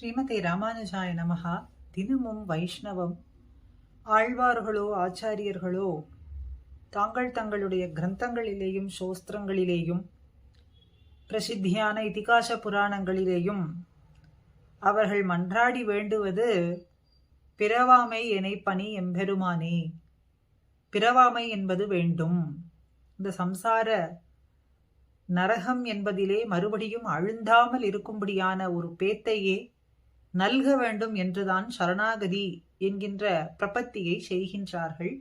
ஸ்ரீமதி ராமானுஜாய நமஹா. தினமும் வைஷ்ணவம். ஆழ்வார்களோ ஆச்சாரியர்களோ தாங்கள் தங்களுடைய கிரந்தங்களிலேயும் சோஸ்திரங்களிலேயும் பிரசித்தியான இதிகாச புராணங்களிலேயும் அவர்கள் மன்றாடி வேண்டுவது பிறவாமை எனை பணி எம்பெருமானே. பிறவாமை என்பது வேண்டும். இந்த சம்சார நரகம் என்பதிலே மறுபடியும் அழுந்தாமல் இருக்கும்படியான ஒரு பேத்தையே நல்க வேண்டும் என்றுதான் சரணாகதி என்கின்ற பிரபத்தியை செய்கின்றார்கள்.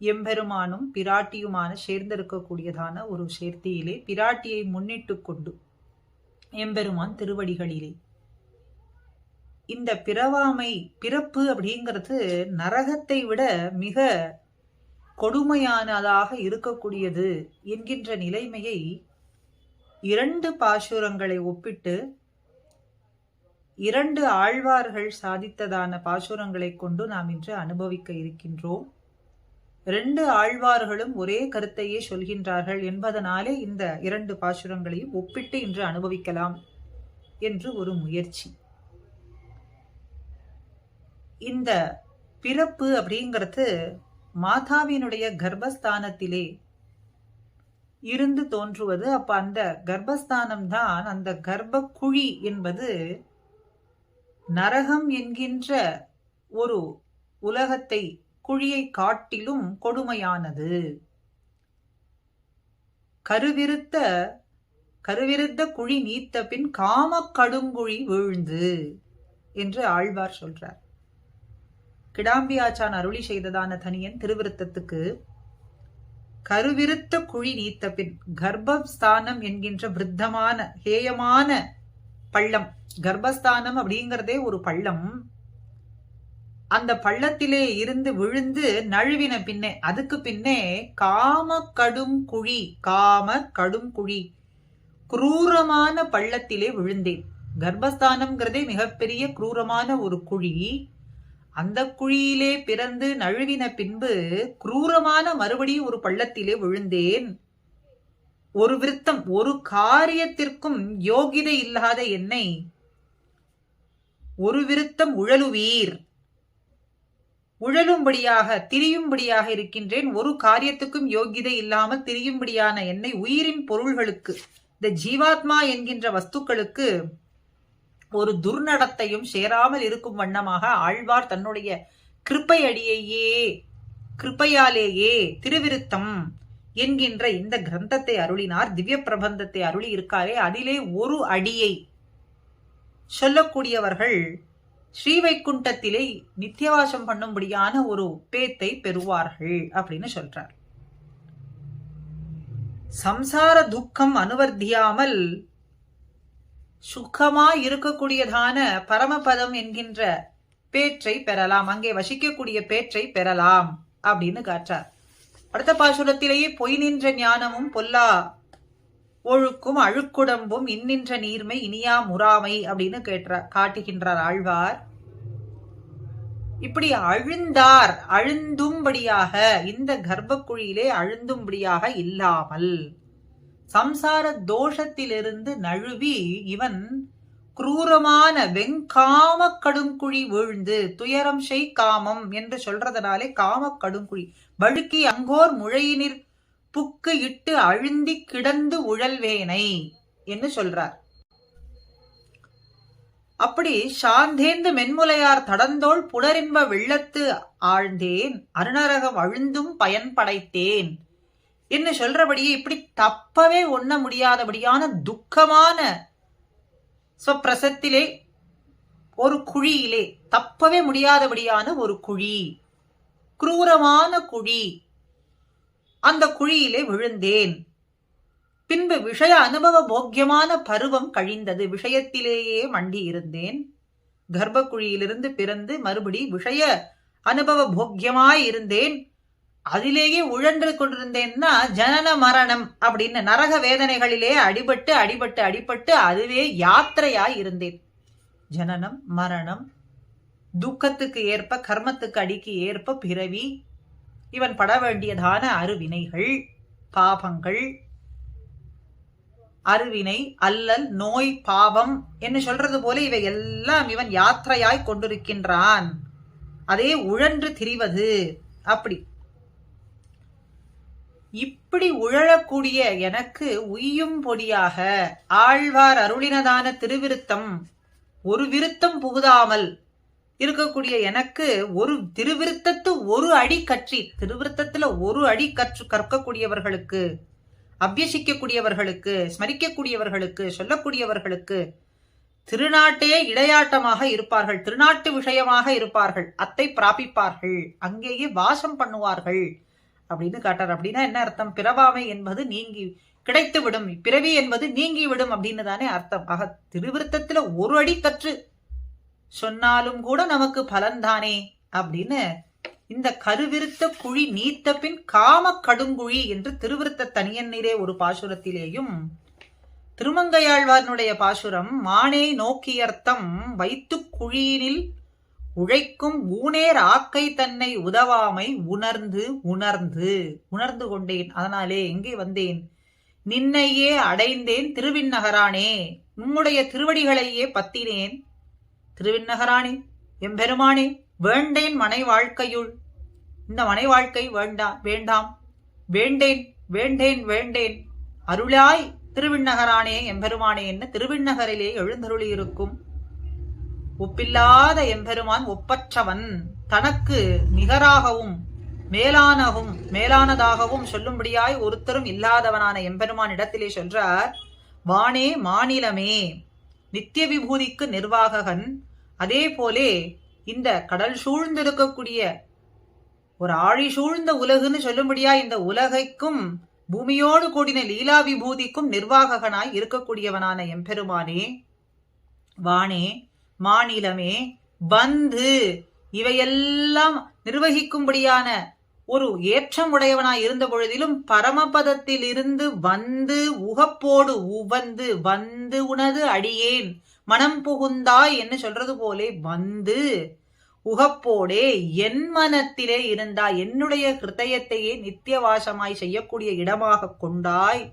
எம்பெருமானும் பிராட்டியுமான சேர்ந்திருக்கக்கூடியதான ஒரு சேர்த்தியிலே பிராட்டியை முன்னிட்டு கொண்டு எம்பெருமான் திருவடிகளிலே. இந்த பிறவாமை பிறப்பு அப்படிங்கிறது நரகத்தை விட மிக கொடுமையானதாக இருக்கக்கூடியது என்கின்ற நிலைமையை இரண்டு பாசுரங்களை ஒப்பிட்டு இரண்டு ஆழ்வார்கள் சாதித்ததான பாசுரங்களை கொண்டு நாம் இன்று அனுபவிக்க இருக்கின்றோம். ரெண்டு ஆழ்வார்களும் ஒரே கருத்தையே சொல்கின்றார்கள் என்பதனாலே இந்த இரண்டு பாசுரங்களையும் ஒப்பிட்டு இன்று அனுபவிக்கலாம் என்று ஒரு முயற்சி. இந்த பிறப்பு அப்படிங்கிறது மாதாவினுடைய கர்ப்பஸ்தானத்திலே இருந்து தோன்றுவது. அப்ப அந்த கர்ப்பஸ்தானம் தான் அந்த கர்ப்ப குழி என்பது நரகம் என்கின்ற ஒரு உலகத்தை குழியை காட்டிலும் கொடுமையானது. கருவிருத்த கருவிருத்த குழி நீத்த பின் காம கடுங்குழி வீழ்ந்து என்று ஆழ்வார் சொல்றார். கிடாம்பியாச்சான் அருளி செய்ததான தனியன் திருவிருத்தத்துக்கு கருவிருத்த குழி நீத்த பின் கர்ப்பஸ்தானம் என்கின்ற விருத்தமான ஹேயமான பள்ளம் கர்ப்பஸ்தானம் அப்படிங்கிறதே ஒரு பள்ளம். அந்த பள்ளத்திலே இருந்து விழுந்து நழுவின பின்னே அதுக்கு பின்னே காம கடும் குழி காம கடும் குழி குரூரமான பள்ளத்திலே விழுந்தேன். கர்ப்பஸ்தானம்ங்கிறதே மிகப்பெரிய குரூரமான ஒரு குழி. அந்த குழியிலே பிறந்து நழுவின பின்பு குரூரமான மறுபடியும் ஒரு பள்ளத்திலே விழுந்தேன். ஒரு விருத்தம் ஒரு காரியத்திற்கும் யோகிதை இல்லாத என்னை? ஒரு விருத்தம் உழலுவீர். உழலும்படியாக திரியும்படியாக இருக்கின்றேன். ஒரு காரியத்துக்கும் யோகிதை இல்லாமல் திரியும்படியான என்னை உயிரின் பொருள்களுக்கு இந்த ஜீவாத்மா என்கின்ற வஸ்துக்களுக்கு ஒரு துர்நடத்தையும் சேராமல் இருக்கும் வண்ணமாக ஆழ்வார் தன்னுடைய கிருப்பை அடியையே கிருப்பையாலேயே திருவிருத்தம். என்கின்ற இந்த கிரந்தத்தை அருளினார் திவ்ய பிரபந்தத்தை அருளி இருக்காரே அதிலே ஒரு அடியை சொல்லக்கூடியவர்கள் ஸ்ரீவைக்குண்டத்திலே நித்தியவாசம் பண்ணும்படியான ஒரு பேத்தை பெறுவார்கள் அப்படின்னு சொல்றார். சம்சார துக்கம் அனுவர்த்தியாமல் சுகமா இருக்கக்கூடியதான பரமபதம் என்கின்ற பேற்றை பெறலாம் அங்கே வசிக்கக்கூடிய பேற்றை பெறலாம் அப்படின்னு காற்றார் அடுத்த பாசுரத்திலேயே பொய் நின்ற ஞானமும் பொல்லா ஒழுக்கும் அழுக்குடம்பும் இன்னின்ற நீர்மை இனியா முறாமை அப்படின்னு கேட்டார் காட்டுகின்றார் ஆழ்வார். இப்படி அழுந்தார் அழுந்தும்படியாக இந்த கர்ப்பக்குழியிலே அழுந்தும்படியாக இல்லாமல் சம்சார தோஷத்திலிருந்து நழுவி இவன் குரூரமான வெங்காம கடுங்குழி வீழ்ந்து துயரம் செய் காமம் என்று சொல்றதனாலே காம கடுங்குழி வழுக்கி அங்கோர் முழையினிற் புக்கு இட்டு அழுந்தி கிடந்து உழல்வேனை என்று சொல்றார். அப்படி சாந்தேந்து மென்முலையார் தடந்தோள் புலரின்ப வெள்ளத்து ஆழ்ந்தேன் அருணரகம் அழுந்தும் பயன் படைத்தேன் என்று சொல்றபடியே இப்படி தப்பவே ஒண்ண முடியாதபடியான துக்கமான ஸ்வப்பிரசத்திலே ஒரு குழியிலே தப்பவே முடியாதபடியான ஒரு குழி. குரூரமான குழி. அந்த குழியிலே விழுந்தேன். பின்பு விஷய அனுபவ போக்கியமான பருவம் கழிந்தது. விஷயத்திலேயே மண்டி இருந்தேன். கர்ப்பக்குழியிலிருந்து பிறந்து மறுபடி விஷய அனுபவ போக்கியமாய் இருந்தேன். அதிலேயே உழன்று கொண்டிருந்தேன்னா ஜனன மரணம் அப்படின்னு நரக வேதனைகளிலே அடிபட்டு அடிபட்டு அடிபட்டு அதுவே யாத்திரையாய் இருந்தேன். ஜனனம் மரணம் துக்கத்துக்கு ஏற்ப கர்மத்துக்கு அடிக்கு ஏற்ப பிறவி இவன் பட வேண்டியதான அருவினைகள் பாபங்கள் அருவினை அல்லல் நோய் பாவம் என்று சொல்றது போல இவை எல்லாம் இவன் யாத்திரையாய் கொண்டிருக்கின்றான். அதே உழன்று திரிவது. அப்படி இப்படி உழலக்கூடிய எனக்கு உய்யும் பொடியாக ஆழ்வார் அருளினதான திருவிருத்தம். ஒரு விருத்தம் புகுதாமல் இருக்கக்கூடிய எனக்கு ஒரு திருவிருத்தத்து ஒரு அடி கற்றி திருவிருத்தத்துல ஒரு அடி கற்று கற்கக்கூடியவர்களுக்கு அபியசிக்கக்கூடியவர்களுக்கு ஸ்மரிக்கக்கூடியவர்களுக்கு சொல்லக்கூடியவர்களுக்கு திருநாட்டே இடையாட்டமாக இருப்பார்கள் திருநாட்டு விஷயமாக இருப்பார்கள். அத்தை பிராபிப்பார்கள். அங்கேயே வாசம் பண்ணுவார்கள். அப்படின்னு காட்டார். அப்படின்னா என்ன அர்த்தம்? பிறவாமை என்பது நீங்கி கிடைத்து விடும் பிறவி என்பது நீங்கி விடும் அப்படின்னு தானே அர்த்தம். ஆக திருவிருத்தத்துல ஒரு அடி கற்று சொன்னாலும் கூட நமக்கு பலன்தானே அப்படின்னு இந்த கருவிருத்த குழி நீத்த பின் காம கடுங்குழி என்று திருவிருத்த தனியன்னிலே ஒரு பாசுரத்திலேயும் திருமங்கையாழ்வார்னுடைய பாசுரம் மானே நோக்கியர்த்தம் வைத்து குழியினில் உழைக்கும் ஊனேர் ஆக்கை தன்னை உதவாமை உணர்ந்து உணர்ந்து. உணர்ந்து கொண்டேன். அதனாலே எங்கே வந்தேன்? நின்னையே அடைந்தேன் திருவிண்ணகரானே. உம்முடைய திருவடிகளையே பத்தினேன். திருவிண்ணகரானே எம்பெருமானே வேண்டேன் மனை வாழ்க்கையுள் இந்த மனை வாழ்க்கை வேண்டாம். வேண்டாம் வேண்டேன் வேண்டேன் வேண்டேன். அருளாய் திருவிண்ணகரானே எம்பெருமானே என்ன திருவிண்ணகரிலே எழுந்தருளி இருக்கும் ஒப்பில்லாத எம்பெருமான் ஒப்பற்றவன். தனக்கு நிகராகவும் மேலானவும் மேலானதாகவும் சொல்லும்படியாய் ஒருத்தரும் இல்லாதவனான எம்பெருமான் இடத்திலே சொல்றார் வானே மாநிலமே நித்திய விபூதிக்கு நிர்வாககன். அதே போலே இந்த கடல் சூழ்ந்திருக்கக்கூடிய ஒரு ஆழி சூழ்ந்த உலகுன்னு சொல்லும்படியா இந்த உலகைக்கும் பூமியோடு கூடின லீலா விபூதிக்கும் நிர்வாககனாய் இருக்கக்கூடியவனான எம்பெருமானே வானே மாநிலமே பந்து இவையெல்லாம் நிர்வகிக்கும்படியான ஒரு ஏற்றம் உடையவனாய் இருந்த பொழுதிலும் பரமபதத்தில் இருந்து வந்து உகப்போடு உவந்து வந்து உனது அடியேன். மனம் புகுந்தாய் என்று சொல்றது போலே வந்து உகப்போடே என் மனத்திலே இருந்தாய். என்னுடைய ஹிருதயத்தையே நித்தியவாசமாய் செய்யக்கூடிய இடமாக கொண்டாய்.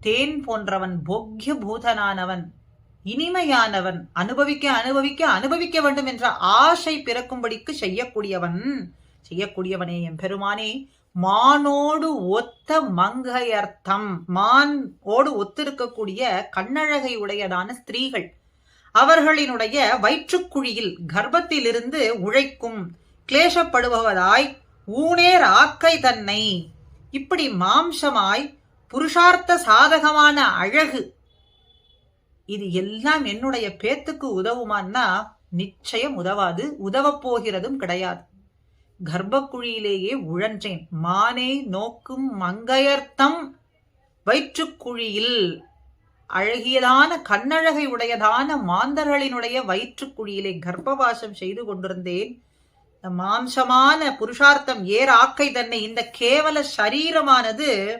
தேன் போன்றவன் போக்கிய பூதனானவன் இனிமையானவன் அனுபவிக்க அனுபவிக்க அனுபவிக்க வேண்டும் என்ற ஆசை பிறக்கும்படிக்கு செய்யக்கூடியவன் செய்யக்கூடியவனே என் பெருமானே மானோடு ஒத்த மங்கையர்த்தம் மான் ஓடு ஒத்திருக்கக்கூடிய கண்ணழகை உடையதான ஸ்திரீகள். அவர்களினுடைய வயிற்றுக்குழியில் கர்ப்பத்திலிருந்து உழைக்கும் கிளேசப்படுபவதாய் ஊனேர் ஆக்கை தன்னை. இப்படி மாம்சமாய் புருஷார்த்த சாதகமான அழகு இது எல்லாம் என்னுடைய பேத்துக்கு உதவுமான்னா நிச்சயம் உதவாது உதவப் போகிறதும் கிடையாது. கர்ப்பக்குழியிலேயே உழன்றேன். மானை நோக்கும் மங்கையர்த்தம் வயிற்றுக்குழியில். அழகியதான கண்ணழகை உடையதான மாந்தர்களினுடைய வயிற்றுக்குழியிலே கர்ப்பவாசம் செய்து கொண்டிருந்தேன். மாம்சமான புருஷார்த்தம் ஏர் ஆக்கை தன்னை இந்த கேவல சரீரமானது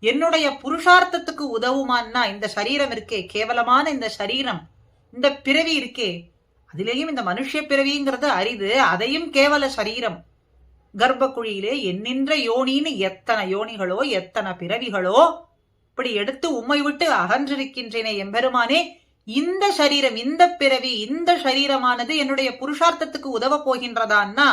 என்னுடைய புருஷார்த்தத்துக்கு உதவுமான்னா இந்த சரீரம் இருக்கே கேவலமான இந்த சரீரம் இந்த பிறவி இருக்கே அதிலேயும் இந்த மனுஷ பிறவிங்கிறது அரிது அதையும் கேவல சரீரம். கர்ப்பக்குழியிலே என்னின்ற யோனின்னு எத்தனை யோனிகளோ எத்தனை பிறவிகளோ இப்படி எடுத்து உம்மை விட்டு அகன்றிருக்கின்றேனே எம்பெருமானே இந்த சரீரம் இந்த பிறவி இந்த சரீரமானது என்னுடைய புருஷார்த்தத்துக்கு உதவப் போகின்றதான்னா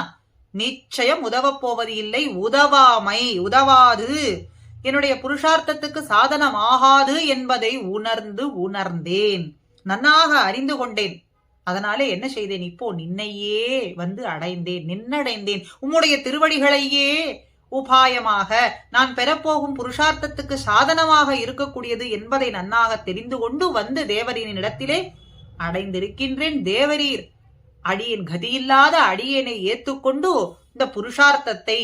நிச்சயம் உதவப் போவது இல்லை உதவாமை உதவாது. என்னுடைய புருஷார்த்தத்துக்கு சாதனம் ஆகாது என்பதை உணர்ந்து உணர்ந்தேன். நன்னாக அறிந்து கொண்டேன். அதனாலே என்ன செய்தேன்? இப்போ நின்னையே வந்து அடைந்தேன். நின்னடைந்தேன். உம்முடைய திருவடிகளையே உபாயமாக நான் பெறப்போகும் புருஷார்த்தத்துக்கு சாதனமாக இருக்கக்கூடியது என்பதை நன்னாக தெரிந்து கொண்டு வந்து தேவரின் இடத்திலே அடைந்திருக்கின்றேன். தேவரீர் அடியின் கதியில்லாத அடியேனை ஏத்துக்கொண்டு இந்த புருஷார்த்தத்தை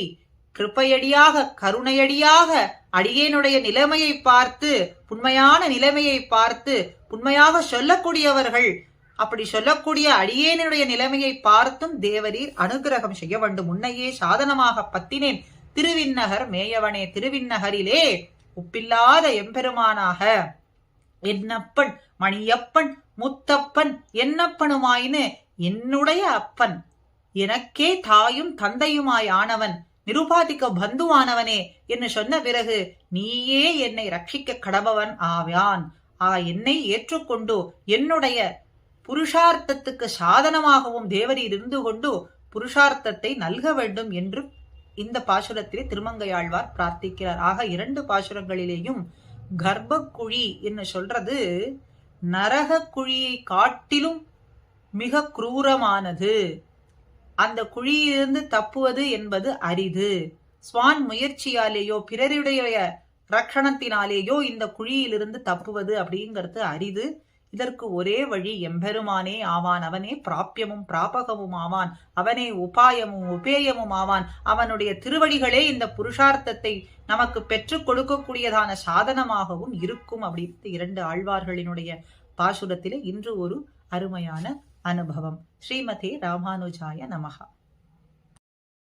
கிருப்பையடியாக கருணையடியாக அடியேனுடைய நிலைமையை பார்த்து உண்மையான நிலைமையை பார்த்து உண்மையாக சொல்லக்கூடியவர்கள் அப்படி சொல்லக்கூடிய அடியேனுடைய நிலைமையை பார்த்தும் தேவரீர் அனுகிரகம் செய்ய வேண்டும். உன்னையே சாதனமாக பத்தினேன். திருவிண்ணகர் மேயவனே திருவிண்ணகரிலே உப்பில்லாத எம்பெருமானாக. என்னப்பன் மணியப்பன் முத்தப்பன் என்னப்பனுமாயின்னு என்னுடைய அப்பன். எனக்கே தாயும் தந்தையுமாய் ஆனவன். நிருபாதிக்க பந்துவானவனே என்று சொன்ன பிறகு நீயே என்னை ரட்சிக்க கடபவன் ஆவான். ஆ என்னை ஏற்றுக்கொண்டு என்னுடைய புருஷார்த்தத்துக்கு சாதனமாகவும் தேவரீர் இருந்து கொண்டு புருஷார்த்தத்தை நல்க வேண்டும் என்று இந்த பாசுரத்திலே திருமங்கையாழ்வார் பிரார்த்திக்கிறார். ஆக இரண்டு பாசுரங்களிலேயும் கர்ப்பக்குழி என்று சொல்றது நரக குழியை காட்டிலும் மிக குரூரமானது. அந்த குழியிலிருந்து தப்புவது என்பது அரிது. ஸ்வான் முயற்சியாலேயோ பிறருடைய ரக்ஷணத்தினாலேயோ இந்த குழியிலிருந்து தப்புவது அப்படிங்கிறது அரிது. இதற்கு ஒரே வழி எம்பெருமானே ஆவான். அவனே பிராப்பியமும் பிராபகமும் ஆவான். அவனே உபாயமும் உபேயமும் ஆவான். அவனுடைய திருவடிகளே இந்த புருஷார்த்தத்தை நமக்கு பெற்றுக் கொடுக்கக்கூடியதான சாதனமாகவும் இருக்கும் அப்படின்னு இரண்டு ஆழ்வார்களினுடைய பாசுரத்திலே இன்று ஒரு அருமையான அனுபவம் ஸ்ரீமதே ராமானுஜாய நமகா